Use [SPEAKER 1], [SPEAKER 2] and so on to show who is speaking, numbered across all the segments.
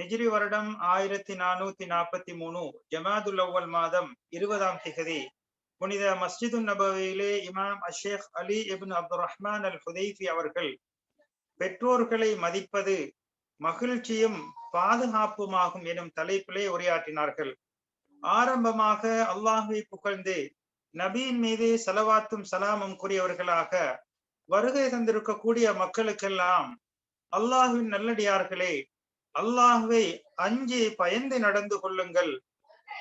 [SPEAKER 1] ஹிஜ்ரி வருடம் ஆயிரத்தி நானூத்தி நாற்பத்தி மூணு ஜமாதுல் அவ்வல் மாதம் இருபதாம் திகதி. புனித மஸ்ஜிது நபவியிலே இமாம் Sheikh Ali ibn Abdul Rahman al Hudhaifi அவர்கள் பெற்றோர்களை மதிப்பது மகிழ்ச்சியும் பாதுகாப்புமாகும் எனும் தலைப்பிலே உரையாற்றினார்கள். ஆரம்பமாக அல்லாஹுவை புகழ்ந்து நபியின் மீது செலவாத்தும் சலாமும் கூறியவர்களாக வருகை தந்திருக்கக்கூடிய மக்களுக்கெல்லாம் அல்லாஹுவின் நல்லடியார்களே அல்லாஹுவை அஞ்சி பயந்து நடந்து கொள்ளுங்கள்.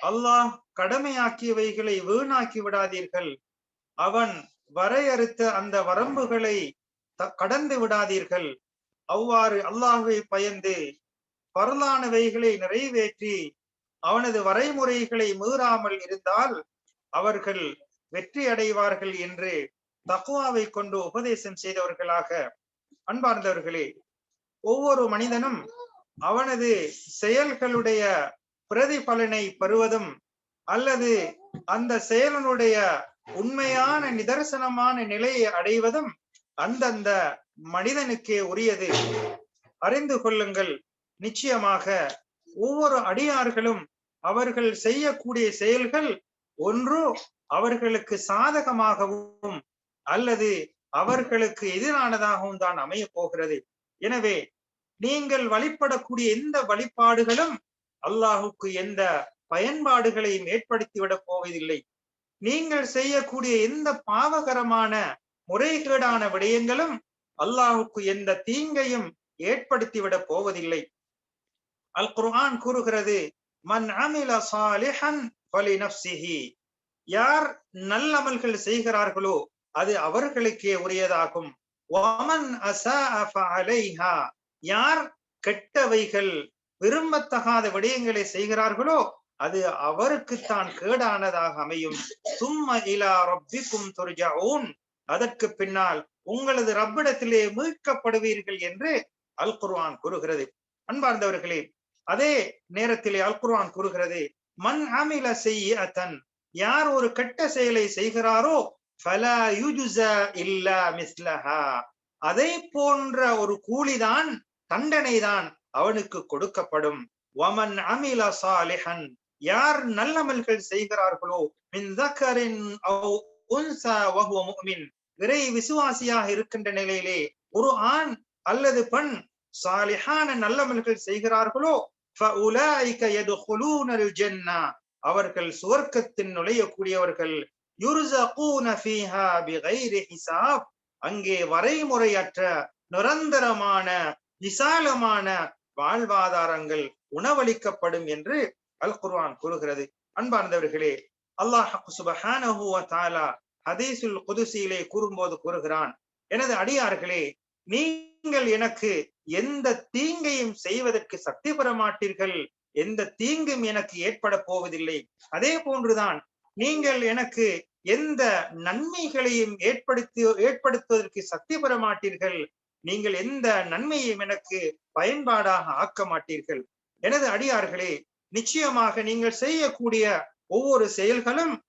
[SPEAKER 1] அல்லாஹ் கடமையாக்கியவைகளை வீணாக்கி விடாதீர்கள். அவன் வரையறுத்த அந்த வரம்புகளை கடந்து விடாதீர்கள். அவ்வாறு அல்லாஹுவை பயந்து பரலானவைகளை நிறைவேற்றி அவனது வரைமுறைகளை மீறாமல் இருந்தால் அவர்கள் வெற்றி அடைவார்கள் என்று தக்குவாவை கொண்டு உபதேசம் செய்தவர்களாக அன்பார்ந்தவர்களே ஒவ்வொரு மனிதனும் அவனது செயல்களுடைய பிரதிபலனை பெறுவதும் அல்லது அந்த செயலனுடைய உண்மையான நிதர்சனமான நிலையை அடைவதும் அந்தந்த மனிதனுக்கே உரியது. அறிந்து கொள்ளுங்கள். நிச்சயமாக ஒவ்வொரு அடியார்களும் அவர்கள் செய்யக்கூடிய செயல்கள் ஒன்று அவர்களுக்கு சாதகமாகவும் அல்லது அவர்களுக்கு எதிரானதாகவும் தான் அமைய போகிறது. எனவே நீங்கள் வழிபடக்கூடிய எந்த வழிபாடுகளும் அல்லாஹுக்கு எந்த பயன்பாடுகளையும் ஏற்படுத்திவிடப் போவதில்லை. நீங்கள் செய்யக்கூடிய எந்த பாவகரமான முறைகேடான விடயங்களும் அல்லாஹுக்கு எந்த தீங்கையும் ஏற்படுத்திவிடப் போவதில்லை. அல் குர்ஆன் கூறுகிறது மன் அமில சாலிஹன் யார் நல்லமல்கள் செய்கிறார்களோ அது அவர்களுக்கே உரியதாகும். யார் கெட்டவைகள் விரும்பத்தகாத விடயங்களை செய்கிறார்களோ அது அவருக்குத்தான் கேடானதாக அமையும். சும்ம இலா ரப்பிக்கும் அதற்கு பின்னால் உங்களது ரப்பிடத்திலே மீட்கப்படுவீர்கள் என்று அல் குர்வான் கூறுகிறது. அன்பார்ந்தவர்களே அதே நேரத்திலே அல் குர்வான் கூறுகிறது மண் அமில செய்யத்தன் யார் ஒரு கெட்ட செயலை செய்கிறாரோ அதை போன்ற ஒரு கூலிதான் தண்டனைதான் அவனுக்கு கொடுக்கப்படும். வமன் அமில சாலிஹன். யார் நல்லமல்கள் செய்கிறார்களோ மின் விரை விசுவாசியாக இருக்கின்ற நிலையிலே ஒரு ஆண் அல்லது பெண் சாலிஹான நல்லமல்கள் செய்கிறார்களோ அவர்கள் சுவர்க்கத்தின் நுழையக்கூடியவர்கள் அங்கே வரைமுறையற்ற நிரந்தரமான விசாலமான வாழ்வாதாரங்கள் உணவளிக்கப்படும் என்று அல் குர்வான் கூறுகிறது. அன்பார்ந்தவர்களே அல்லாஹ் சுபஹானஹு வ குதுசியிலே கூறும்போது கூறுகிறான் எனது அடியார்களே நீங்கள் எனக்கு எந்த தீங்கையும் செய்வதற்கு சக்தி பெற மாட்டீர்கள். எந்த தீங்கும் எனக்கு ஏற்பட போவதில்லை. அதே போன்றுதான் நீங்கள் எனக்கு எந்த நன்மைகளையும் ஏற்படுத்தி ஏற்படுத்துவதற்கு சக்தி பெற மாட்டீர்கள். நீங்கள் எந்த நன்மையும் எனக்கு பயன்பாடாக ஆக்க மாட்டீர்கள்? எனது அடியார்களே நிச்சயமாக நீங்கள் செய்யக்கூடிய ஒவ்வொரு செயல்களும்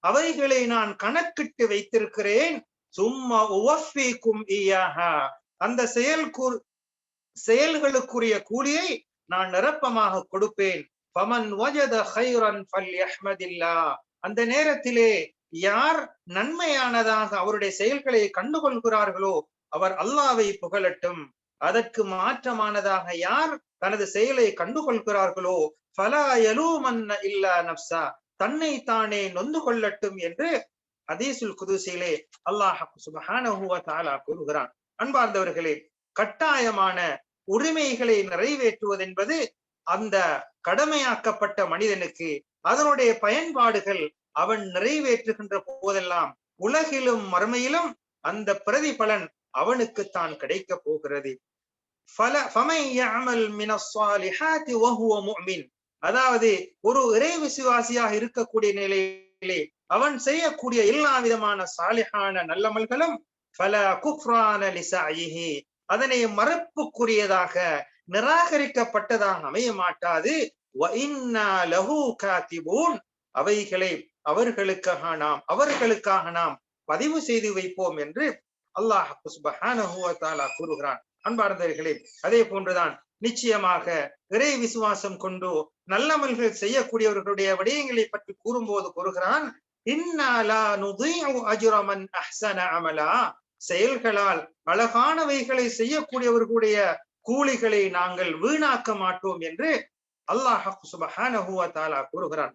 [SPEAKER 1] அவைகளை நான் கணக்கிட்டு வைத்திருக்கிறேன். சும்மா உவஃபிக்கும் அந்த செயல் செயல்களுக்குரிய கூலியை நான் நிரப்பமாக கொடுப்பேன். பமன் ஹைரன் அந்த நேரத்திலே யார் நன்மையானதாக அவருடைய செயல்களை கண்டுகொள்கிறார்களோ அவர் அல்லாவை புகழட்டும். அதற்கு மாற்றமானதாக யார் தனது செயலை கண்டுகொள்கிறார்களோ ஃபலா யலூமன்ன இல்லா நப்சா தன்னை தானே நொந்து கொள்ளட்டும் என்று அதீசுல் குதுசிலே அல்லாஹ் சுபஹானஹு கூறுகிறான். அன்பார்ந்தவர்களே கட்டாயமான உரிமைகளை நிறைவேற்றுவது என்பது அந்த கடமையாக்கப்பட்ட மனிதனுக்கு அதனுடைய பயன்பாடுகள் அவன் நிறைவேற்றுகின்ற போதெல்லாம் உலகிலும் மறுமையிலும் அந்த பிரதிபலன் அவனுக்குத்தான் கிடைக்க போகிறது. அதாவது ஒரு இறை விசுவாசியாக இருக்கக்கூடிய நிலையிலே அவன் செய்யக்கூடிய எல்லா விதமான சாலிஹான நல்லமல்களும் பல குஃப்ரான அதனை மறுப்புக்குரியதாக நிராகரிக்கப்பட்டதாக அமைய மாட்டாது அவைகளை அவர்களுக்காக நாம் அவர்களுக்காக நாம் பதிவு செய்து வைப்போம் என்று அல்லாஹ் கூறுகிறான். அன்பார்ந்தவர்களே அதே போன்றுதான் நிச்சயமாக இறை விசுவாசம் கொண்டு நல்லமல்கள் செய்யக்கூடியவர்களுடைய விடயங்களை பற்றி கூறும்போது கூறுகிறான் அமலா. செயல்களால் அழகானவைகளை செய்யக்கூடியவர்களுடைய கூலிகளை நாங்கள் வீணாக்க மாட்டோம் என்று அல்லாஹ் சுபஹானஹுவா கூறுகிறான்.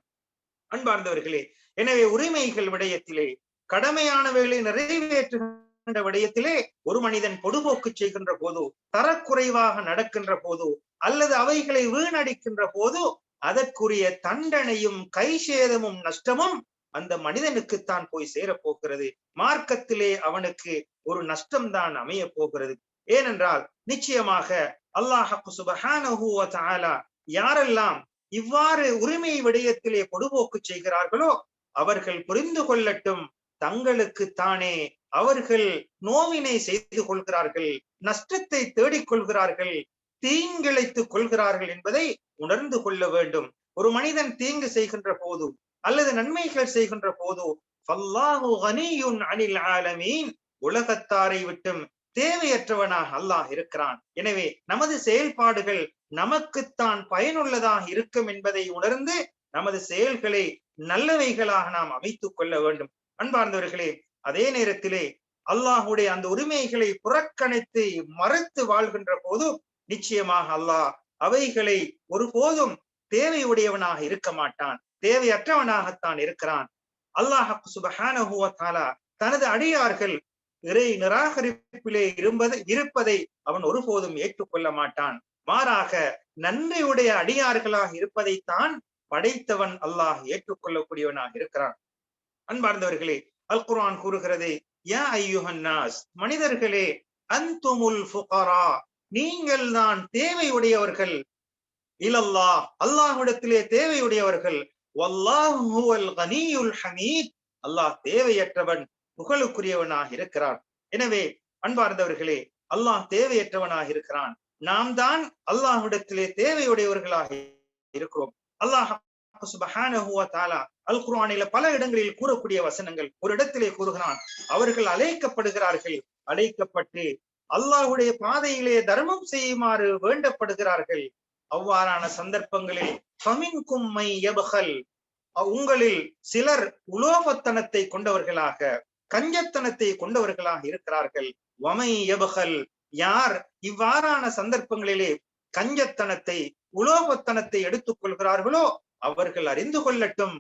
[SPEAKER 1] அன்பார்ந்தவர்களே எனவே உரிமைகள் விடயத்திலே கடமையானவைகளை நிறைவேற்றுகின்ற விடயத்திலே ஒரு மனிதன் பொதுபோக்கு செய்கின்ற போது தரக்குறைவாக நடக்கின்ற போது அல்லது அவைகளை வீணடிக்கின்ற போது அதற்குரிய தண்டனையும் கை சேதமும் நஷ்டமும் அந்த மனிதனுக்குத்தான் போய் சேரப்போகிறது. மார்க்கத்திலே அவனுக்கு ஒரு நஷ்டம்தான் அமைய போகிறது. ஏனென்றால் நிச்சயமாக அல்லாஹு சுபஹான யாரெல்லாம் இவ்வாறு உரிமை விடயத்திலே பொடுபோக்கு செய்கிறார்களோ அவர்கள் புரிந்து கொள்ளட்டும். தங்களுக்கு தானே அவர்கள் நோவினை செய்து கொள்கிறார்கள் நஷ்டத்தை தேடிக் கொள்கிறார்கள் தீங்கிழைத்துக் கொள்கிறார்கள் என்பதை உணர்ந்து கொள்ள வேண்டும். ஒரு மனிதன் தீங்கு செய்கின்ற போது அல்லது நன்மைகள் செய்கின்ற போது அனில் ஆலமீன் உலகத்தாரை விட்டும் தேவையற்றவனாக அல்லாஹ் இருக்கிறான். எனவே நமது செயல்பாடுகள் நமக்குத்தான் பயனுள்ளதாக இருக்கும் என்பதை உணர்ந்து நமது செயல்களை நல்லவைகளாக நாம் அமைத்துக் கொள்ள வேண்டும். அன்பார்ந்தவர்களே அதே நேரத்திலே அல்லாஹுடைய அந்த உரிமைகளை புறக்கணித்து மறுத்து வாழ்கின்ற போது நிச்சயமாக அல்லாஹ் அவைகளை ஒருபோதும் தேவையுடையவனாக இருக்க மாட்டான். தேவையற்றவனாகத்தான் இருக்கிறான். அல்லாஹ் சுபஹான தனது அடியார்கள் இறை நிராகரிப்பிலே இருப்பதை இருப்பதை அவன் ஒருபோதும் ஏற்றுக்கொள்ள மாட்டான். மாறாக நன்மையுடைய அடியார்களாக இருப்பதைத்தான் படைத்தவன் அல்லாஹ் ஏற்றுக்கொள்ளக்கூடியவனாக இருக்கிறான். அன்பார்ந்தவர்களே அல் குரான் கூறுகிறது யா ஐயுஹன்னாஸ் மனிதர்களே அந்துமுல் ஃபுகரா நீங்கள் தான் தேவையுடையவர்கள். இலல்லா அல்லாஹ்விடத்திலே தேவையுடையவர்கள். வல்லாஹுவல் கனியுல் ஹமீத். அல்லாஹ் தேவையற்றவன் புகழுக்குரியவனாக இருக்கிறான். எனவே அன்பார்ந்தவர்களே அல்லாஹ் தேவையற்றவனாக இருக்கிறான். நாம் தான் அல்லாஹ்விடத்திலே தேவையுடையவர்களாக இருக்கிறோம். அல்லாஹ் அல் குரானில பல இடங்களில் கூறக்கூடிய வசனங்கள் ஒரு இடத்திலே கூறுகிறான். அவர்கள் அழைக்கப்படுகிறார்கள். அழைக்கப்பட்டு அல்லாஹுடைய பாதையிலே தர்மம் செய்யுமாறு வேண்டப்படுகிறார்கள். அவ்வாறான சந்தர்ப்பங்களில் ஃபமின் எபகல் உங்களில் சிலர் உலோபத்தனத்தை கொண்டவர்களாக கஞ்சத்தனத்தை கொண்டவர்களாக இருக்கிறார்கள். வமை எபகல் யார் இவ்வாறான சந்தர்ப்பங்களிலே கஞ்சத்தனத்தை உலோகத்தனத்தை எடுத்துக் கொள்கிறார்களோ அவர்கள் அறிந்து கொள்ளட்டும்.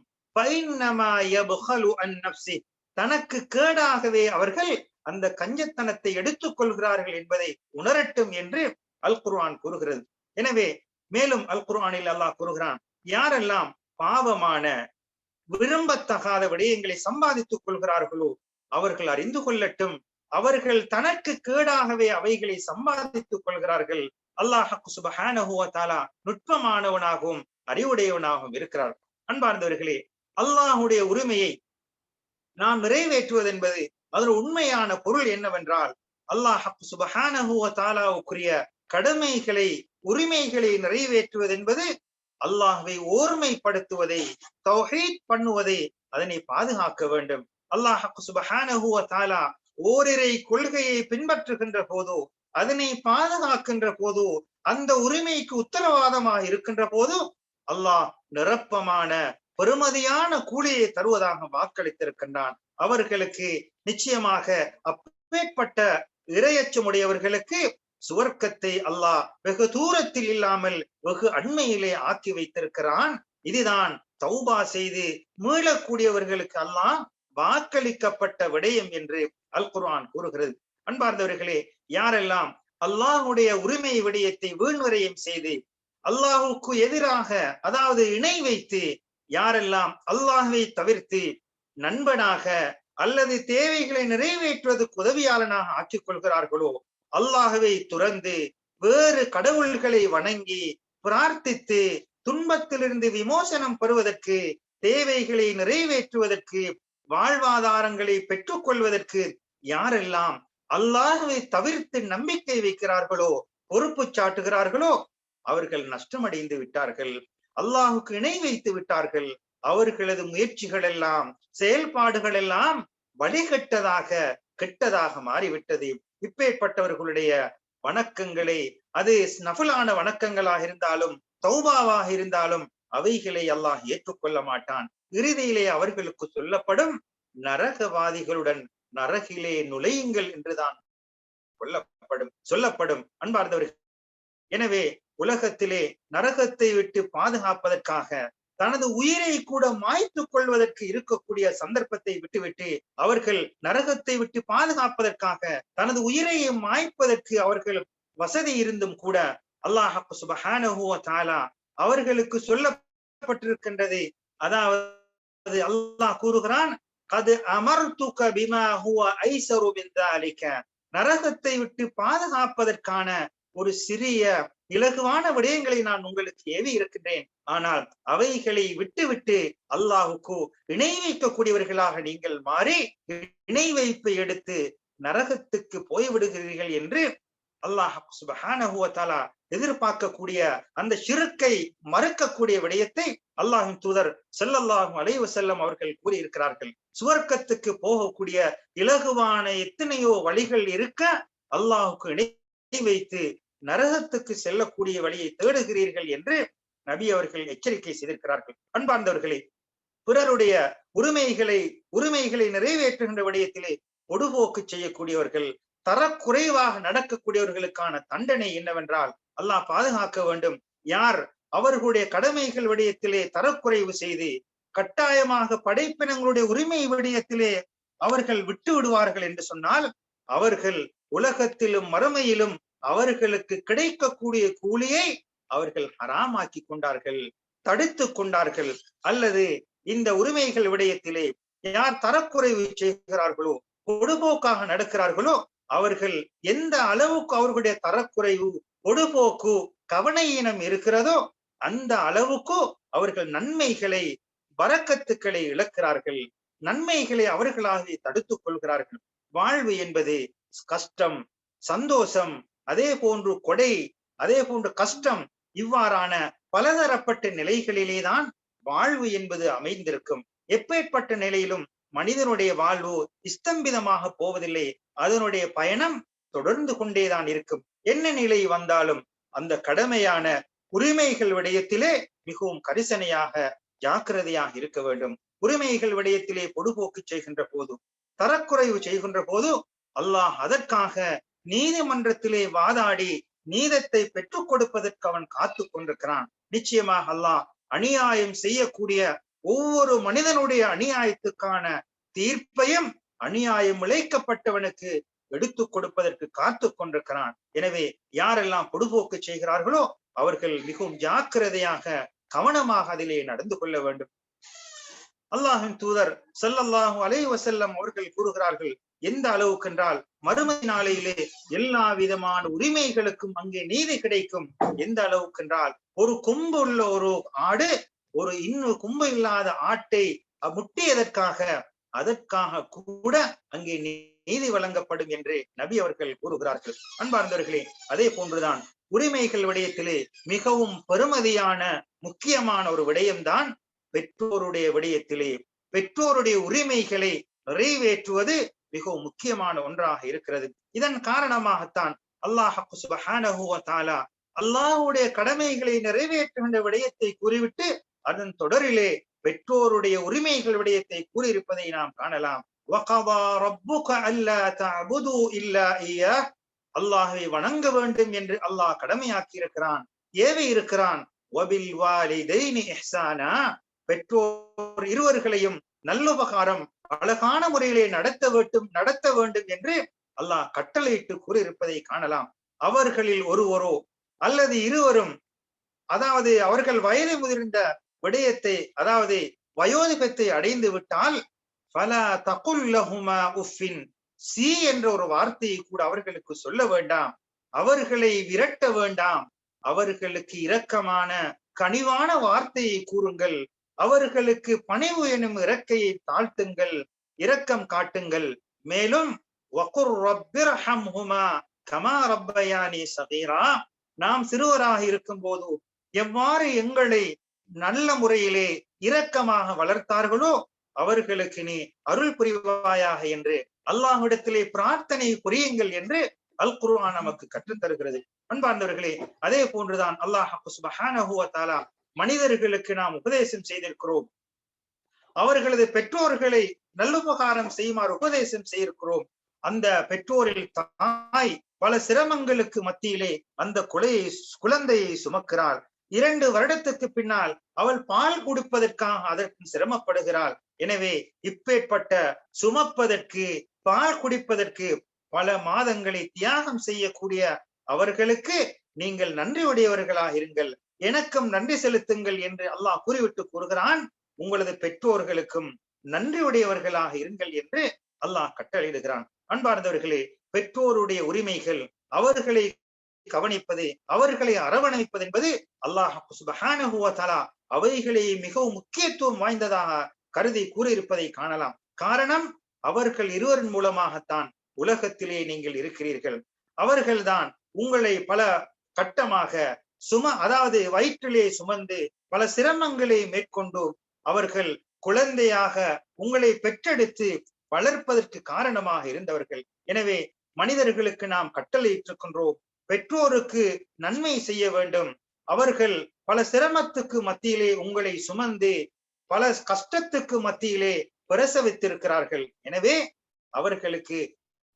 [SPEAKER 1] தனக்கு கேடாகவே அவர்கள் அந்த கஞ்சத்தனத்தை எடுத்துக் கொள்கிறார்கள் என்பதை உணரட்டும் என்று அல் குர்ஆன் கூறுகிறது. எனவே மேலும் அல் குர்ஆனில் அல்லாஹ் கூறுகிறான் யாரெல்லாம் பாவமான விரும்பத்தகாத விடயங்களை சம்பாதித்துக் கொள்கிறார்களோ அவர்கள் அறிந்து கொள்ளட்டும். அவர்கள் தனக்கு கேடாகவே அவைகளை சம்பாதித்துக் கொள்கிறார்கள். அல்லாஹ் சுபஹானஹுவத்தாலா நுட்பமானவனாகவும் அறிவுடையவனாகவும் இருக்கிறார். அன்பார்ந்தவர்களே அல்லாஹுடைய உரிமையை நாம் நிறைவேற்றுவது என்பது அதன் உண்மையான பொருள் என்னவென்றால் அல்லாஹ் சுபஹானஹுவத்தாலாவுக்குரிய கடமைகளை உரிமைகளை நிறைவேற்றுவது என்பது அல்லாஹுவை ஓர்மைப்படுத்துவதை தௌஹீத் பண்ணுவதை அதனை பாதுகாக்க வேண்டும். அல்லாஹ் சுபஹானஹுவத்தாலா ஓரிரை கொள்கையை பின்பற்றுகின்ற போதோ அதனை பாதுகாக்கின்ற போதோ அந்த உரிமைக்கு உத்தரவாதமாக இருக்கின்ற போதோ அல்லாஹ் நிரப்பமான பெருமதியான கூலியை தருவதாக வாக்களித்திருக்கின்றான். அவர்களுக்கு நிச்சயமாக அப்பேற்பட்ட இரையச்சமுடையவர்களுக்கு சுவர்க்கத்தை அல்லாஹ் வெகு தூரத்தில் இல்லாமல் வெகு அண்மையிலே ஆக்கி வைத்திருக்கிறான். இதுதான் தௌபா செய்து மீளக்கூடியவர்களுக்கு அல்லாஹ் வாக்களிக்கப்பட்ட விடயம் என்று அல் குர்ஆன் கூறுகிறது. அன்பார்ந்தவர்களே யாரெல்லாம் அல்லாஹுடைய உரிமை விடயத்தை வீண்வரையும் செய்து அல்லாஹுக்கு எதிராக அதாவது இணை வைத்து யாரெல்லாம் அல்லாஹுவை தவிர்த்து நண்பனாக அல்லது தேவைகளை நிறைவேற்றுவதற்கு உதவியாளனாக ஆக்கிக் கொள்கிறார்களோ அல்லாஹுவை துறந்து வேறு கடவுள்களை வணங்கி பிரார்த்தித்து துன்பத்திலிருந்து விமோசனம் பெறுவதற்கு தேவைகளை நிறைவேற்றுவதற்கு வாழ்வாதாரங்களை பெற்றுக்கொள்வதற்கு யாரெல்லாம் அல்லாஹுவை தவிர்த்து நம்பிக்கை வைக்கிறார்களோ பொறுப்பு சாட்டுகிறார்களோ அவர்கள் நஷ்டமடைந்து விட்டார்கள். அல்லாஹுக்கு இணை வைத்து விட்டார்கள். அவர்களது முயற்சிகள் எல்லாம் செயல்பாடுகள் எல்லாம் வழிகட்டதாக கெட்டதாக மாறிவிட்டது. இப்பேற்பட்டவர்களுடைய வணக்கங்களை அது நஃபலான வணக்கங்களாக இருந்தாலும் தௌபாவாக இருந்தாலும் அவைகளை அல்லாஹ் ஏற்றுக்கொள்ள மாட்டான். இறுதியிலே அவர்களுக்கு சொல்லப்படும் நரகவாதிகளுடன் நரகிலே நுழையுங்கள் என்றுதான் சொல்லப்படும் சொல்லப்படும் அன்பார்ந்தவர்கள். எனவே உலகத்திலே நரகத்தை விட்டு பாதுகாப்பதற்காக தனது உயிரை கூட மாய்த்து கொள்வதற்கு இருக்கக்கூடிய சந்தர்ப்பத்தை விட்டுவிட்டு அவர்கள் நரகத்தை விட்டு பாதுகாப்பதற்காக தனது உயிரை மாய்ப்பதற்கு அவர்கள் வசதி இருந்தும் கூட அல்லாஹ் சுபஹானஹுவ தாலா அவர்களுக்கு சொல்லப்பட்டிருக்கின்றது அதாவது அல்லாஹ் கூறுகிறான் அது பிமா ஹுவ ஐசரு பிந்தாலிக்க நரகத்தை விட்டு பாதுகாப்பதற்கான ஒரு சிறிய இலகுவான விடயங்களை நான் உங்களுக்கு ஏவி இருக்கின்றேன். ஆனால் அவைகளை விட்டுவிட்டு அல்லாஹுக்கு இணை வைக்கக்கூடியவர்களாக நீங்கள் மாறி இணை வைப்பை எடுத்து நரகத்துக்கு போய்விடுகிறீர்கள் என்று அல்லாஹ் சுபஹானஹுவத்தாலா எதிர்பார்க்கக்கூடிய அந்த சிறுக்கை மறுக்கக்கூடிய விடயத்தை அல்லாஹின் தூதர் செல்லல்லாஹும் அலைவு செல்லம் அவர்கள் கூறியிருக்கிறார்கள். சுவர்க்கத்துக்கு போகக்கூடிய இலகுவான எத்தனையோ வழிகள் இருக்க அல்லாஹுக்கு இணை வைத்து நரகத்துக்கு செல்லக்கூடிய வழியை தேடுகிறீர்கள் என்று நபி அவர்கள் எச்சரிக்கை செய்திருக்கிறார்கள். அன்பார்ந்தவர்களே பிறருடைய உரிமைகளை உரிமைகளை நிறைவேற்றுகின்ற விடயத்திலே பொடுபோக்கு செய்யக்கூடியவர்கள் தரக்குறைவாக நடக்கக்கூடியவர்களுக்கான தண்டனை என்னவென்றால் அல்லாஹ் பாதுகாக்க வேண்டும். யார்? அவர்களுடைய கடமைகள் விடயத்திலே தரக்குறைவு செய்து கட்டாயமாக படைப்பினங்களுடைய உரிமை விடயத்திலே அவர்கள் விட்டு விடுவார்கள் என்று சொன்னால் அவர்கள் உலகத்திலும் மறுமையிலும் அவர்களுக்கு கிடைக்கக்கூடிய கூலியை அவர்கள் ஹராமாக்கி கொண்டார்கள் தடுத்து கொண்டார்கள். அல்லது இந்த உரிமைகள் விடயத்திலே யார் தரக்குறைவு செய்கிறார்களோ பொடுபோக்காக நடக்கிறார்களோ அவர்கள் எந்த அளவுக்கு அவர்களுடைய தரக்குறைவு பொடுபோக்கு கவனையினம் இருக்கிறதோ அந்த அளவுக்கு அவர்கள் நன்மைகளை வரக்கத்துக்களை இழக்கிறார்கள். நன்மைகளை அவர்களாகவே தடுத்துக் கொள்கிறார்கள். வாழ்வு என்பது கஷ்டம் சந்தோஷம் அதே போன்று கொடை அதே போன்று கஷ்டம் இவ்வாறான பலதரப்பட்ட நிலைகளிலேதான் வாழ்வு என்பது அமைந்திருக்கும். எப்பேற்பட்ட நிலையிலும் மனிதனுடைய வாழ்வு இஸ்தம்பிதமாக போவதில்லை. அதனுடைய பயணம் தொடர்ந்து கொண்டேதான் இருக்கும். என்ன நிலை வந்தாலும் அந்த கடமையான உரிமைகள் விடயத்திலே மிகவும் கரிசனையாக ஜாக்கிரதையாக இருக்க வேண்டும். உரிமைகள் விடயத்திலே பொடுபோக்கு செய்கின்ற போது தரக்குறைவு செய்கின்ற போது அல்லாஹ் அதற்காக நீதிமன்றத்திலே வாதாடி நீதத்தை பெற்றுக் கொடுப்பதற்கு அவன் காத்து கொண்டிருக்கிறான். நிச்சயமாக அல்லாஹ் அநியாயம் செய்யக்கூடிய ஒவ்வொரு மனிதனுடைய அநியாயத்துக்கான தீர்ப்பையும் அநியாயம் இழைக்கப்பட்டவனுக்கு எடுத்து கொடுப்பதற்கு காத்து கொண்டிருக்கிறான். எனவே யாரெல்லாம் பொடுபோக்கு செய்கிறார்களோ அவர்கள் மிகவும் ஜாக்கிரதையாக கவனமாக அதிலே நடந்து கொள்ள வேண்டும். அல்லாஹின் தூதர் செல்லல்லாஹு அலை வசல்லம் அவர்கள் கூறுகிறார்கள் எந்த அளவுக்கு என்றால் மறுமை நாளையிலே எல்லா விதமான உரிமைகளுக்கும் அங்கே நீதி கிடைக்கும். எந்த அளவுக்கு என்றால் ஒரு கொம்பு உள்ள ஒரு ஆடு ஒரு இன்னும் கொம்பு இல்லாத ஆட்டை முட்டியதற்காக அதற்காக கூட அங்கே நீதி வழங்கப்படும் என்று நபி அவர்கள் கூறுகிறார்கள். அன்பார்ந்தவர்களே அதே போன்றுதான் உரிமைகள் விடயத்திலே மிகவும் பெருமதியான முக்கியமான ஒரு விடயம்தான் பெற்றோருடைய விடயத்திலே. பெற்றோருடைய உரிமைகளை நிறைவேற்றுவது மிகவும் முக்கியமான ஒன்றாக இருக்கிறது. இதன் காரணமாகத்தான் அல்லாஹ் சுபஹானஹுவ அல்லாஹுடைய கடமைகளை நிறைவேற்றுகின்ற விடயத்தை கூறிவிட்டு அதன் தொடரிலே பெற்றோருடைய உரிமைகள் விடயத்தை கூறியிருப்பதை நாம் காணலாம். அல்லாஹை வணங்க வேண்டும் என்று அல்லாஹ் கடமையாக்கி இருக்கிறான். ஏவி இருக்கிறான் பெற்றோர் இருவர்களையும் நல்லுபகாரம் அழகான முறையிலே நடத்த வேண்டும் நடத்த வேண்டும் என்று அல்லாஹ் கட்டளையிட்டு கூறியிருப்பதை காணலாம். அவர்களில் ஒருவரோ அல்லது இருவரும் அதாவது அவர்கள் வயது முதிர்ந்த விடயத்தை அதாவது வயோதிபத்தை அடைந்து விட்டால் பல தகுல்லஹுமா உஃபின் சி என்ற ஒரு வார்த்தையை கூட அவர்களுக்கு சொல்ல வேண்டாம். அவர்களை விரட்ட வேண்டாம். அவர்களுக்கு இரக்கமான கனிவான வார்த்தையை கூறுங்கள். அவர்களுக்கு பணிவு எனும் இறக்கையை தாழ்த்துங்கள். இரக்கம் காட்டுங்கள். மேலும் கமா ரப்பயானி சகீரா. நாம் சிறுவராக இருக்கும் போது எவ்வாறு எங்களை நல்ல முறையிலே இரக்கமாக வளர்த்தார்களோ அவர்களுக்கு நீ அருள் புரிவாயாக என்று அல்லாஹ்விடத்திலே பிரார்த்தனை புரியுங்கள் என்று அல் குருவான் நமக்கு கற்றுத்தருகிறது. அன்பார்ந்தவர்களே அதே போன்றுதான் அல்லாஹ் மனிதர்களுக்கு நாம் உபதேசம் செய்திருக்கிறோம். அவர்களது பெற்றோர்களை நல்லுபகாரம் செய்யுமாறு உபதேசம் செய்திருக்கிறோம். அந்த பெற்றோரில் தாய் பல சிரமங்களுக்கு மத்தியிலே அந்த குலையை குழந்தையை சுமக்கிறார் இரண்டு வருடத்துக்கு பின்னால் அவள் பால் கொடுப்பதற்காக அதற்கு சிரமப்படுகிறாள். எனவே இப்பேற்பட்ட சுமப்பதற்கு பால் குடிப்பதற்கு பல மாதங்களை தியாகம் செய்யக்கூடிய அவர்களுக்கு நீங்கள் நன்றி உடையவர்களாக இருங்கள். எனக்கும் நன்றி செலுத்துங்கள் என்று அல்லாஹ் கூறிவிட்டு கூறுகிறான். உங்களது பெற்றோர்களுக்கும் நன்றி உடையவர்களாக இருங்கள் என்று அல்லாஹ் கட்டளையிடுகிறான். அன்பார்ந்தவர்களே பெற்றோருடைய உரிமைகள் அவர்களை கவனிப்பது அவர்களை அரவணைப்பது என்பது அல்லாஹு சுபஹானஹு வ அவைகளை மிகவும் முக்கியத்துவம் வாய்ந்ததாக கருதி கூறியிருப்பதை காணலாம். காரணம் அவர்கள் இருவரின் மூலமாகத்தான் உலகத்திலே நீங்கள் இருக்கிறீர்கள். அவர்கள்தான் உங்களை பல கட்டமாக சும அதாவது வயிற்றிலே சுமந்து பல சிரமங்களை மேற்கொண்டு அவர்கள் குழந்தையாக உங்களை பெற்றெடுத்து வளர்ப்பதற்கு காரணமாக இருந்தவர்கள். எனவே மனிதர்களுக்கு நாம் கட்டளையிட்டிருக்கின்றோம் பெற்றோருக்கு நன்மை செய்ய வேண்டும். அவர்கள் பல சிரமத்துக்கு மத்தியிலே உங்களை சுமந்து பல கஷ்டத்துக்கு மத்தியிலே பிரசவித்திருக்கிறார்கள். எனவே அவர்களுக்கு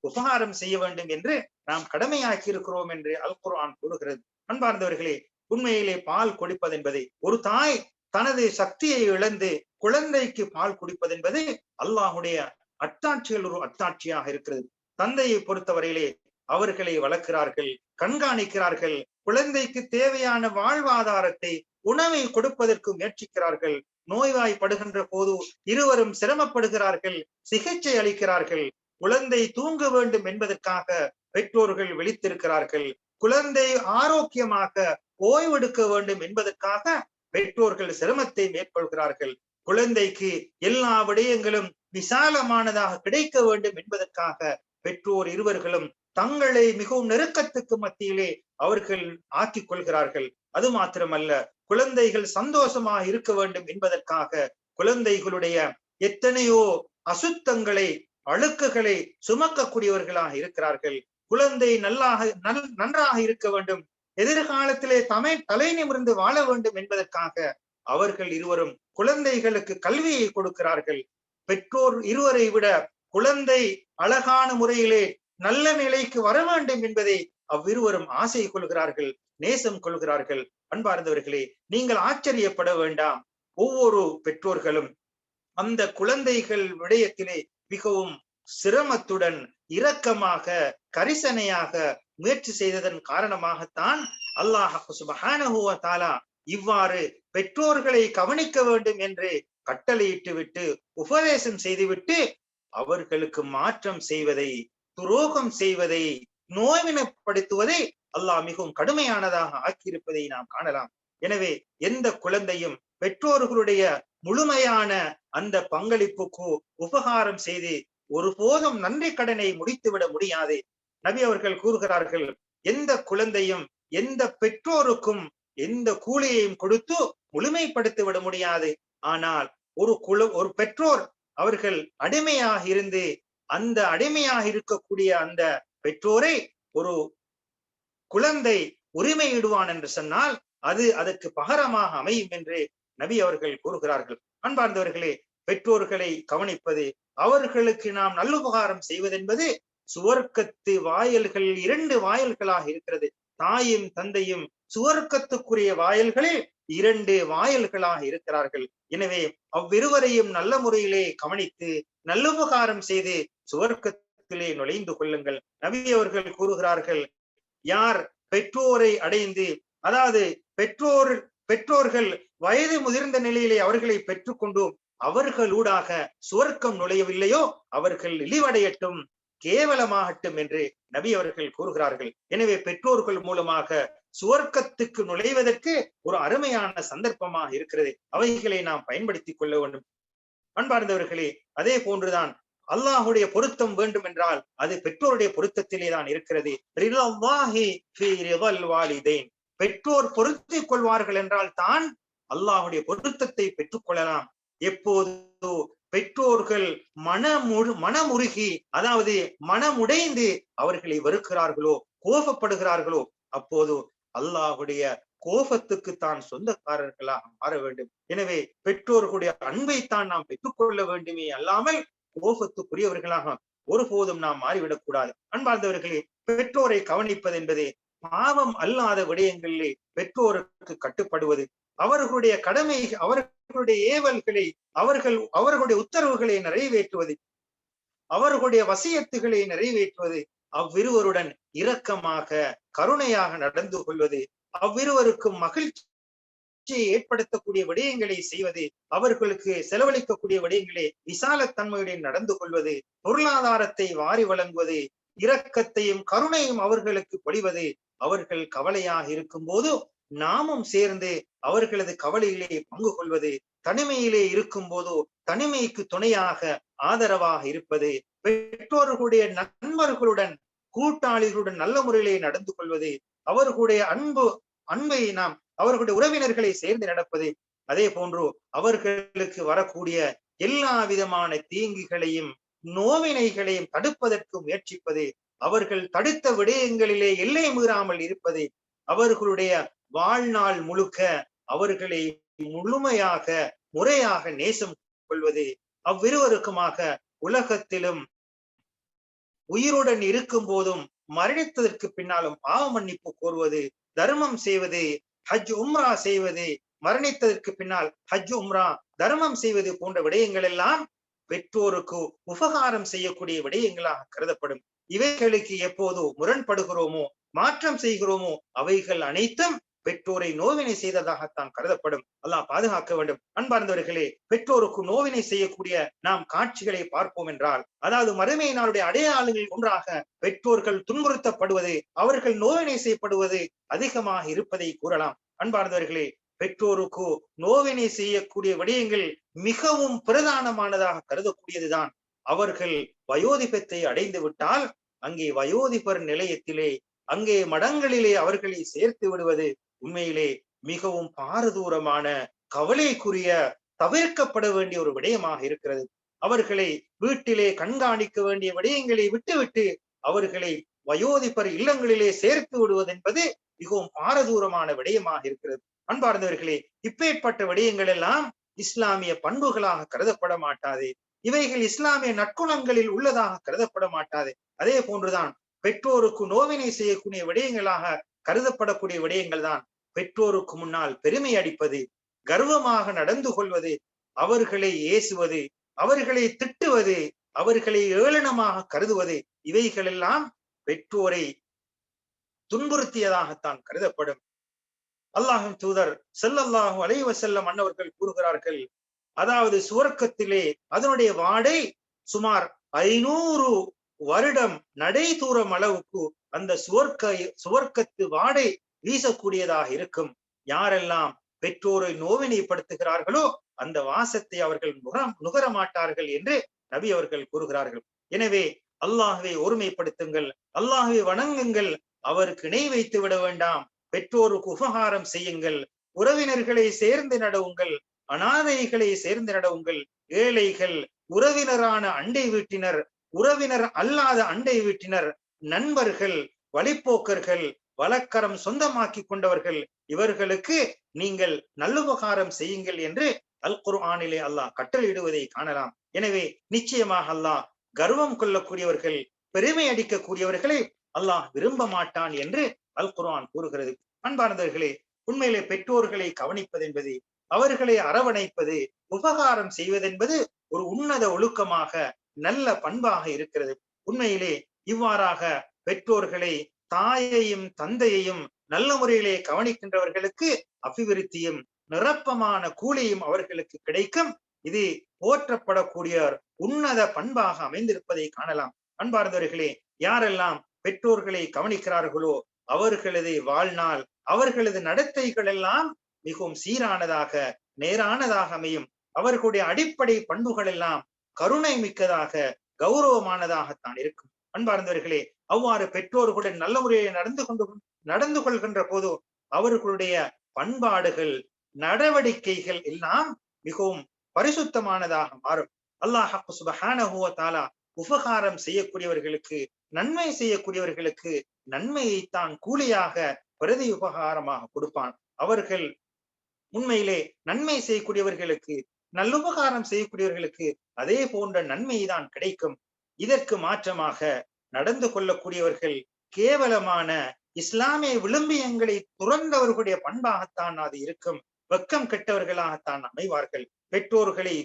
[SPEAKER 1] உபகாரம் செய்ய வேண்டும் என்று நாம் கடமையாக்கி இருக்கிறோம் என்று அல் குர்ஆன் கூறுகிறது. அன்பார்ந்தவர்களே உண்மையிலே பால் கொடுப்பது என்பதை ஒரு தாய் தனது சக்தியை இழந்து குழந்தைக்கு பால் குடிப்பது என்பது அல்லாஹுடைய அட்டாட்சிகள் ஒரு அட்டாட்சியாக இருக்கிறது. தந்தையை பொறுத்தவரையிலே அவர்களை வளர்க்கிறார்கள். கண்காணிக்கிறார்கள். குழந்தைக்கு தேவையான வாழ்வாதாரத்தை உணவை கொடுப்பதற்கு முயற்சிக்கிறார்கள். நோய்வாய்ப்படுகின்ற போது இருவரும் சிரமப்படுகிறார்கள் சிகிச்சை அளிக்கிறார்கள். குழந்தை தூங்க வேண்டும் என்பதற்காக பெற்றோர்கள் விழித்திருக்கிறார்கள். குழந்தை ஆரோக்கியமாக ஓய்வெடுக்க வேண்டும் என்பதற்காக பெற்றோர்கள் சிரமத்தை மேற்கொள்கிறார்கள். குழந்தைக்கு எல்லா விடயங்களும் விசாலமானதாக கிடைக்க வேண்டும் என்பதற்காக பெற்றோர் இருவர்களும் தங்களை மிகவும் நெருக்கத்துக்கு மத்தியிலே அவர்கள் ஆக்கிக் கொள்கிறார்கள். அது மாத்திரமல்ல குழந்தைகள் சந்தோஷமாக இருக்க வேண்டும் என்பதற்காக குழந்தைகளுடைய எத்தனையோ அசுத்தங்களை அழுக்குகளை சுமக்கக்கூடியவர்களாக இருக்கிறார்கள். குழந்தை நல்லாக நல் நன்றாக இருக்க வேண்டும். எதிர்காலத்திலே தமை தலை நிமிர்ந்து வாழ வேண்டும் என்பதற்காக அவர்கள் இருவரும் குழந்தைகளுக்கு கல்வியை கொடுக்கிறார்கள். பெற்றோர் இருவரை விட குழந்தை அழகான முறையிலே நல்ல நிலைக்கு வர வேண்டும் என்பதை அவ்விருவரும் ஆசை கொள்கிறார்கள் நேசம் கொள்கிறார்கள். அன்பார்ந்தவர்களே நீங்கள் ஆச்சரியப்பட வேண்டாம். ஒவ்வொரு பெற்றோர்களும் அந்த குழந்தைகள் விடயத்திலே மிகவும் சிரமத்துடன் இரக்கமாக கரிசனையாக முயற்சி செய்ததன் காரணமாகத்தான் அல்லாஹ் சுபஹானஹு வ இவ்வாறு பெற்றோர்களை கவனிக்க வேண்டும் என்று கட்டளையிட்டு விட்டு உபதேசம் செய்துவிட்டு அவர்களுக்கு மாற்றம் செய்வதை துரோகம் செய்வதை நோய்வினப்படுத்துவதை அல்லாஹ் மிகவும் கடுமையானதாக ஆக்கியிருப்பதை நாம் காணலாம். எனவே எந்த குழந்தையும் பெற்றோர்களுடைய முழுமையான அந்த பங்களிப்புக்கு உபகாரம் செய்து ஒருபோதும் நன்றி கடனை முடித்துவிட முடியாது. நபி அவர்கள் கூறுகிறார்கள் எந்த குழந்தையும் எந்த பெற்றோருக்கும் எந்த கூலியையும் கொடுத்து முழுமைப்படுத்தி விட முடியாது. ஆனால் ஒரு குழு ஒரு பெற்றோர் அவர்கள் அடிமையாக இருந்து அந்த அடிமையாக இருக்கக்கூடிய அந்த பெற்றோரை ஒரு குழந்தை உரிமையிடுவான் என்று சொன்னால் அது அதற்கு பகரமாக அமையும் என்று நபி அவர்கள் கூறுகிறார்கள். அன்பார்ந்தவர்களே பெற்றோர்களை கவனிப்பது அவர்களுக்கு நாம் நல்லுபகாரம் செய்வதென்பது சுவர்க்கத்து வாயல்கள் இரண்டு வாயல்களாக இருக்கிறது. தாயும் தந்தையும் சுவர்க்கத்துக்குரிய வாயல்களில் இரண்டு வாயல்களாக இருக்கிறார்கள். எனவே அவ்விருவரையும் நல்ல முறையிலே கவனித்து நல்லுபகாரம் செய்து சுவர்க்கத்திலே நுழைந்து கொள்ளுங்கள். நபி அவர்கள் கூறுகிறார்கள் யார் பெற்றோரை அடைந்து அதாவது பெற்றோர் பெற்றோர்கள் வயது முதிர்ந்த நிலையிலே அவர்களை பெற்றுக்கொண்டு அவர்களூடாக சுவர்க்கம் நுழையவில்லையோ? அவர்கள் இழிவடையட்டும் கேவலமாகட்டும் என்று நபி அவர்கள் கூறுகிறார்கள். எனவே பெற்றோர்கள் மூலமாக சுவர்க்கத்துக்கு நுழைவதற்கு ஒரு அருமையான சந்தர்ப்பமாக இருக்கிறது. அவைகளை நாம் பயன்படுத்திக் கொள்ள வேண்டும். அன்பார்ந்தவர்களே அதே போன்றுதான் அல்லாஹுடைய பொருத்தம் வேண்டும் என்றால் அது பெற்றோருடைய பொருத்தத்திலே தான் இருக்கிறது. பெற்றோர் பொருத்திக் கொள்வார்கள் என்றால் தான் அல்லாஹுடைய பொருத்தத்தை பெற்றுக் கொள்ளலாம். எப்போது பெற்றோர்கள் மனமுரு மனமுருகி அதாவது மனமுடைந்து அவர்களை வெறுக்கிறார்களோ கோபப்படுகிறார்களோ அப்போது அல்லாஹுடைய கோபத்துக்கு தான் சொந்தக்காரர்களாக மாற வேண்டும். எனவே பெற்றோர்களுடைய அன்பைத்தான் நாம் பெற்றுக்கொள்ள வேண்டுமே அல்லாமல் கோபத்துக்குரியவர்களாக ஒருபோதும் நாம் மாறிவிடக் கூடாது. அன்பார்ந்தவர்களே பெற்றோரை கவனிப்பது என்பது பாவம் அல்லாத விடயங்களிலே பெற்றோருக்கு கட்டுப்படுவது. அவர்களுடைய கடமை அவர்களுடைய ஏவல்களை அவர்கள் அவர்களுடைய உத்தரவுகளை நிறைவேற்றுவது. அவர்களுடைய வசியத்துகளை நிறைவேற்றுவது. அவ்விருவருடன் இரக்கமாக கருணையாக நடந்து கொள்வது அவ்விருவருக்கும் மகிழ்ச்சியை ஏற்படுத்தக்கூடிய விடயங்களை செய்வது அவர்களுக்கு செலவழிக்கக்கூடிய விடயங்களே விசாலத்தன்மையுடன் நடந்து கொள்வது பொருளாதாரத்தை வாரி வழங்குவது இரக்கத்தையும் கருணையும் அவர்களுக்கு பொழிவது அவர்கள் கவலையாக இருக்கும் போது நாமும் சேர்ந்து அவர்களது கவலையிலே பங்கு கொள்வது தனிமையிலே இருக்கும் போதோ தனிமைக்கு துணையாக ஆதரவாக இருப்பது பெற்றோர்களுடைய நண்பர்களுடன் கூட்டாளிகளுடன் நல்ல முறையிலே நடந்து கொள்வது அவர்களுடைய அன்பு அன்பை நாம் அவர்களுடைய உறவினர்களை சேர்ந்து நடப்பது. அதே போன்று அவர்களுக்கு வரக்கூடிய எல்லா விதமான தீங்குகளையும் நோவினைகளையும் தடுப்பதற்கு முயற்சிப்பது. அவர்கள் தடுத்த விடயங்களிலே எல்லை மீறாமல் இருப்பது. அவர்களுடைய வாழ்நாள் முழுக்க அவர்களை முழுமையாக முறையாக நேசம் கொள்வது. அவ்விருவருக்குமாக உலகத்திலும் உயிருடன் இருக்கும் போதும் மரணித்ததற்கு பின்னாலும் பாவ மன்னிப்பு கோருவது தர்மம் செய்வது ஹஜ் உம்ரா செய்வது மரணித்ததற்கு பின்னால் ஹஜ் உம்ரா தர்மம் செய்வது போன்ற விடயங்கள் எல்லாம் பெற்றோருக்கு உபகாரம் செய்யக்கூடிய விடயங்களாக கருதப்படும். இவைகளுக்கு எப்போது முரண்படுகிறோமோ மாற்றம் செய்கிறோமோ அவைகள் அனைத்தும் பெற்றோரை நோவினை செய்ததாகத்தான் கருதப்படும். அல்லாஹ் பாதுகாக்க வேண்டும். அன்பார்ந்தவர்களே பெற்றோருக்கு நோவினை செய்யக்கூடிய நாம் காட்சிகளை பார்ப்போம் என்றால் அதாவது மறுமை நாளுடைய அடையாளங்களில் ஒன்றாக பெற்றோர்கள் துன்புறுத்தப்படுவது அவர்கள் நோவினை செய்யப்படுவது அதிகமாக இருப்பதை கூறலாம். அன்பார்ந்தவர்களே பெற்றோருக்கு நோவினை செய்யக்கூடிய விடயங்கள் மிகவும் பிரதானமானதாக கருதக்கூடியதுதான். அவர்கள் வயோதிபத்தை அடைந்து விட்டால் அங்கே வயோதிபர் நிலையத்திலே அங்கே மடங்களிலே அவர்களை சேர்த்து விடுவது உண்மையிலே மிகவும் பாரதூரமான கவலைக்குரிய தவிர்க்கப்பட வேண்டிய ஒரு விடயமாக இருக்கிறது. அவர்களை வீட்டிலே கண்காணிக்க வேண்டிய விடயங்களை விட்டுவிட்டு அவர்களை வயோதிபர் இல்லங்களிலே சேர்த்து விடுவது என்பது மிகவும் பாரதூரமான விடயமாக இருக்கிறது. அன்பார்ந்தவர்களே இப்பேற்பட்ட விடயங்கள் எல்லாம் இஸ்லாமிய பண்புகளாக கருதப்பட மாட்டாது. இவைகள் இஸ்லாமிய நற்குணங்களில் உள்ளதாக கருதப்பட மாட்டாது. அதே போன்றுதான் பெற்றோருக்கு நோவினை செய்யக்கூடிய விடயங்களாக கருதப்படக்கூடிய விடயங்கள் தான் பெற்றோருக்கு முன்னால் பெருமை அடிப்பது கர்வமாக நடந்து கொள்வது அவர்களை ஏசுவது அவர்களை திட்டுவது அவர்களை ஏளனமாக கருதுவது இவைகளெல்லாம் பெற்றோரை துன்புறுத்தியதாகத்தான் கருதப்படும். அல்லாஹும் தூதர் செல்லல்லாஹு அலைவ செல்லம் அன்னவர்கள் கூறுகிறார்கள் அதாவது சுவர்க்கத்திலே அதனுடைய வாடை சுமார் ஐநூறு வருடம் நடை தூரம் அளவுக்கு அந்த சுவர்க்க சுவர்க்கத்து வாடை வீசக்கூடியதாக இருக்கும். யாரெல்லாம் பெற்றோரை நோவினைப்படுத்துகிறார்களோ அந்த வாசத்தை அவர்கள் நுகர நுகர மாட்டார்கள் என்று நபி அவர்கள் கூறுகிறார்கள். எனவே அல்லாஹுவை ஒருமைப்படுத்துங்கள் அல்லாஹுவை வணங்குங்கள் அவருக்கு இணை வைத்து விட வேண்டாம். பெற்றோருக்கு உபகாரம் செய்யுங்கள் உறவினர்களை சேர்ந்து நடவுங்கள் அனாதைகளை சேர்ந்து நடவுங்கள் ஏழைகள் உறவினரான அண்டை வீட்டினர் உறவினர் அல்லாத அண்டை வீட்டினர் நண்பர்கள் வழிப்போக்கர்கள் வழக்கரம் சொந்தமாக்கி கொண்டவர்கள் இவர்களுக்கு நீங்கள் நல்லுபகாரம் செய்யுங்கள் என்று அல் குர்ஆனிலே அல்லாஹ் கட்டளையிடுவதை காணலாம். எனவே நிச்சயமாக அல்லாஹ் கர்வம் கொள்ளக்கூடியவர்கள் பெருமை அடிக்கக்கூடியவர்களை அல்லாஹ் விரும்ப மாட்டான் என்று அல் குர்ஆன் கூறுகிறது. அன்பானவர்களே உண்மையிலே பெற்றோர்களை கவனிப்பது என்பது அவர்களை அரவணைப்பது உபகாரம் செய்வதென்பது ஒரு உன்னத ஒழுக்கமாக நல்ல பண்பாக இருக்கிறது. உண்மையிலே இவ்வாறாக பெற்றோர்களை தாயையும் தந்தையையும் நல்ல முறையிலே கவனிக்கின்றவர்களுக்கு அபிவிருத்தியும் நிரப்பமான கூலியும் அவர்களுக்கு கிடைக்கும். இது போற்றப்படக்கூடிய உன்னத பண்பாக அமைந்திருப்பதை காணலாம். அன்பார்ந்தவர்களே யாரெல்லாம் பெற்றோர்களை கவனிக்கிறார்களோ அவர்களது வாழ்நாள் அவர்களது நடத்தைகள் எல்லாம் மிகவும் சீரானதாக நேரானதாக அமையும். அவர்களுடைய அடிப்படை பண்புகள் எல்லாம் கருணை மிக்கதாக கௌரவமானதாகத்தான் இருக்கும். அன்பார்ந்தவர்களே அவ்வாறு பெற்றோர்களுடன் நல்ல முறையை நடந்து கொண்டு நடந்து கொள்கின்ற போது அவர்களுடைய பண்பாடுகள் நடவடிக்கைகள் எல்லாம் மிகவும் பரிசுத்தமானதாக மாறும். அல்லாஹ் சுபஹானஹு வ உபகாரம் செய்யக்கூடியவர்களுக்கு நன்மை செய்யக்கூடியவர்களுக்கு நன்மையைத்தான் கூலியாக பிரதி உபகாரமாக கொடுப்பான். அவர்கள் உண்மையிலே நன்மை செய்யக்கூடியவர்களுக்கு நல்லுபகாரம் செய்யக்கூடியவர்களுக்கு அதே போன்ற நன்மை தான் கிடைக்கும். இதற்கு மாற்றமாக நடந்து கொள்ளக்கூடியவர்கள் கேவலமான இஸ்லாமிய விளம்பியங்களை துறந்தவர்களுடைய பண்பாகத்தான் அது இருக்கும். வெக்கம் கெட்டவர்களாகத்தான் அமைவார்கள். பெற்றோர்களை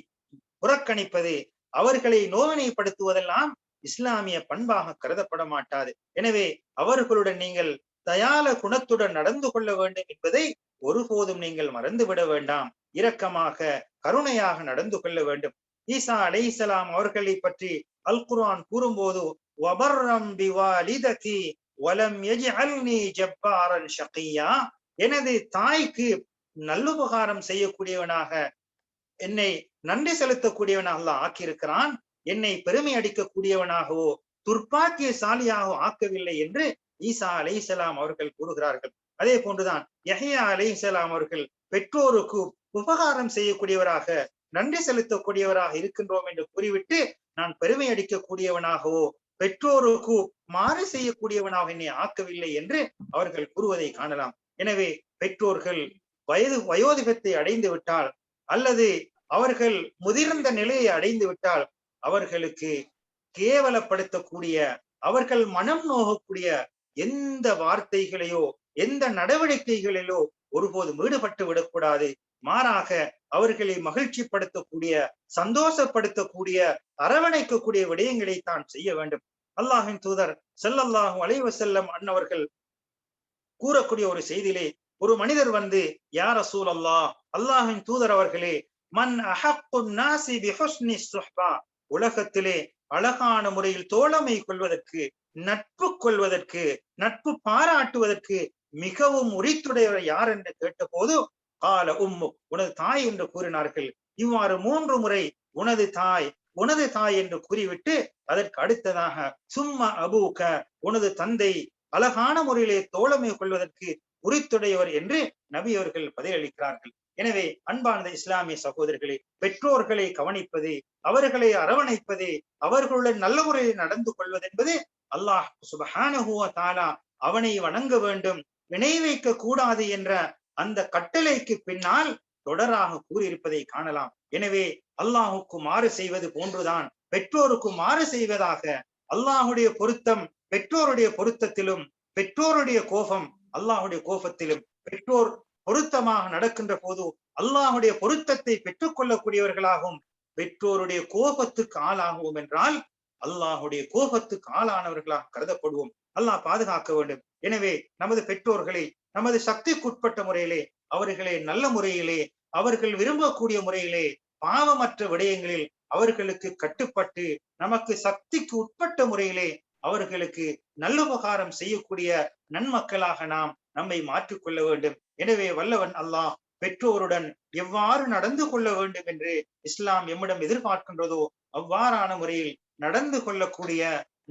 [SPEAKER 1] புறக்கணிப்பது அவர்களை நோவினைப்படுத்துவதெல்லாம் இஸ்லாமிய பண்பாக கருதப்பட மாட்டாது. எனவே அவர்களுடன் நீங்கள் தயால குணத்துடன் நடந்து கொள்ள வேண்டும் என்பதை ஒருபோதும் நீங்கள் மறந்துவிட வேண்டாம். இரக்கமாக கருணையாக நடந்து கொள்ள வேண்டும். ஈசா அலைசலாம் அவர்களை பற்றி அல் குர்ஆன் கூறும்போது எனது தாய்க்கு நல்லுபகாரம் செய்யக்கூடியவனாக என்னை நன்றி செலுத்தக்கூடியவனாக அல்லாஹ் ஆக்கியிருக்கிறான். என்னை பெருமை அடிக்கக்கூடியவனாகவோ துர்ப்பாக்கியசாலியாகவோ ஆக்கவில்லை என்று ஈசா அலைசலாம் அவர்கள் கூறுகிறார்கள். அதே போன்றுதான் யஹ்யா அலைசலாம் அவர்கள் பெற்றோருக்கு உபகாரம் செய்யக்கூடியவராக நன்றி செலுத்தக்கூடியவராக இருக்கின்றோம் என்று கூறிவிட்டு நான் பெருமை அடிக்கக்கூடியவனாகவோ பெற்றோருக்கு மாறு செய்யக்கூடியவனாக என்னை ஆக்கவில்லை என்று அவர்கள் கூறுவதை காணலாம். எனவே பெற்றோர்கள் வயது வயோதிகத்தை அடைந்து விட்டால் அல்லது அவர்கள் முதிர்ந்த நிலையை அடைந்து விட்டால் அவர்களுக்கு கேவலப்படுத்தக்கூடிய அவர்கள் மனம் நோகக்கூடிய எந்த வார்த்தைகளையோ எந்த நடவடிக்கைகளிலோ ஒருபோதும் ஈடுபட்டு விடக்கூடாது. மாறாக அவர்களை மகிழ்ச்சிப்படுத்தக்கூடிய சந்தோஷப்படுத்தக்கூடிய அரவணைக்கக்கூடிய விடயங்களை தான் செய்ய வேண்டும். அல்லாஹின் தூதர் செல்லல்லாஹும் அலைவ செல்லம் அன்னவர்கள் கூறக்கூடிய ஒரு செய்தியிலே ஒரு மனிதர் வந்து யார் அசூல் அல்லாஹ் அல்லாஹின் தூதர் அவர்களே மன் அஹப்பு சுஹ்பா உலகத்திலே அழகான முறையில் தோழமை கொள்வதற்கு நட்பு கொள்வதற்கு நட்பு பாராட்டுவதற்கு மிகவும் உரித்துடையவர் யார்? என்று கேட்டபோது கால உம்மு உனது தாய் என்று கூறினார்கள். இவ்வாறு மூன்று முறை உனது தாய் உனது தாய் என்று கூறிவிட்டு அதற்கு அடுத்ததாக சும்மா அபூக்க உனது தந்தை அழகான முறையிலே தோழமை கொள்வதற்கு உரித்துடையவர் என்று நபி அவர்கள் பதிலளிக்கிறார்கள். எனவே அன்பானந்த இஸ்லாமிய சகோதரர்களே பெற்றோர்களை கவனிப்பது அவர்களை அரவணைப்பது அவர்களுடன் நல்ல முறையில் நடந்து கொள்வது என்பது அல்லாஹ் சுபஹானஹுவ தாலா அவனை வணங்க வேண்டும் இணை வைக்க கூடாது என்ற அந்த கட்டளைக்கு பின்னால் தொடராக கூறியிருப்பதை காணலாம். எனவே அல்லாஹுக்கு மாறு செய்வது போன்றுதான். பெற்றோருக்கு மாறு செய்வதாக அல்லாஹுடைய பொருத்தம் பெற்றோருடைய பொருத்தத்திலும் பெற்றோருடைய கோபம் அல்லாஹுடைய கோபத்திலும் பெற்றோர் பொருத்தமாக நடக்கின்ற போது அல்லாஹுடைய பொருத்தத்தை பெற்றுக் கொள்ளக்கூடியவர்களாகவும் பெற்றோருடைய கோபத்துக்கு ஆளாகுவோம் என்றால் அல்லாஹுடைய கோபத்துக்கு ஆளானவர்களாக கருதப்படுவோம். அல்லாஹ் பாதுகாக்க வேண்டும். எனவே நமது பெற்றோர்களை நமது சக்திக்குட்பட்ட முறையிலே அவர்களை நல்ல முறையிலே அவர்கள் விரும்பக்கூடிய முறையிலே பாவமற்ற விடயங்களில் அவர்களுக்கு கட்டுப்பட்டு நமக்கு சக்திக்கு உட்பட்ட முறையிலே அவர்களுக்கு நல்லுபகாரம் செய்யக்கூடிய நன்மக்களாக நாம் நம்மை மாற்றிக்கொள்ள வேண்டும். எனவே வல்லவன் அல்லாஹ் பெற்றோருடன் எவ்வாறு நடந்து கொள்ள வேண்டும் என்று இஸ்லாம் எம்மிடம் எதிர்பார்க்கின்றதோ அவ்வாறான முறையில் நடந்து கொள்ளக்கூடிய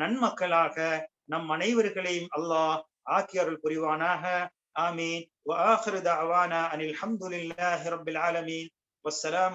[SPEAKER 1] நன்மக்களாக நம் அனைவர்களையும் அல்லாஹ் ஆக்கியருள் புரிவானாக ஆமீன் وآخر دعوانا أن الحمد لله رب العالمين والسلام